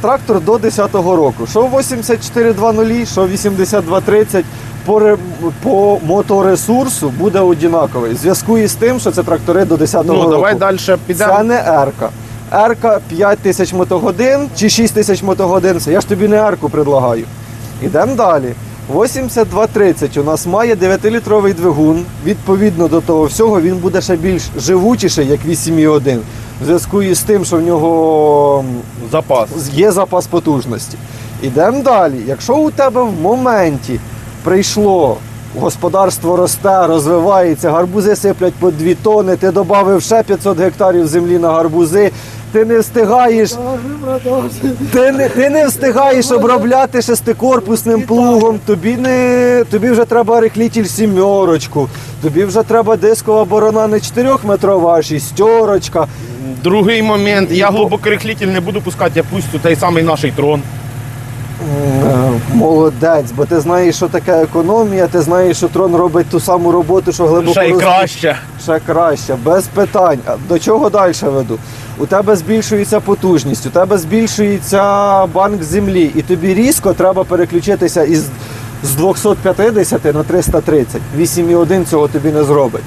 трактор до 10-го року. Що 8420, що 8230 по, по моторесурсу буде однаковий. В зв'язку із тим, що це трактори до 10-го Ну, року. давай далі підемо. Це не Ерка. Ерка 5 тисяч мотогодин чи 6 тисяч мотогодин. Це я ж тобі не Ерку предлагаю. Ідемо далі. 8230 у нас має 9-літровий двигун. Відповідно до того всього, він буде ще більш живучіший, як 8,1. В зв'язку із тим, що в нього Запас. є запас потужності. Ідемо далі. Якщо у тебе в моменті прийшло, господарство росте, розвивається, гарбузи сиплять по 2 тони, ти додав ще 500 гектарів землі на гарбузи, ти не встигаєш. Ти не, ти не встигаєш обробляти шестикорпусним плугом, тобі, не, тобі вже треба рехлітіль сімерочку, тобі вже треба дискова борона не 4-метрова, а шістерочка. Другий момент. Я глибокорихлітель не буду пускати, я пустю той самий наш трон. Молодець, бо ти знаєш, що таке економія, ти знаєш, що трон робить ту саму роботу, що глибоко Ще й краще. Ще краще, без питань. А До чого далі веду? У тебе збільшується потужність, у тебе збільшується банк землі, і тобі різко треба переключитися із з 250 на 330. 8,1 цього тобі не зробить.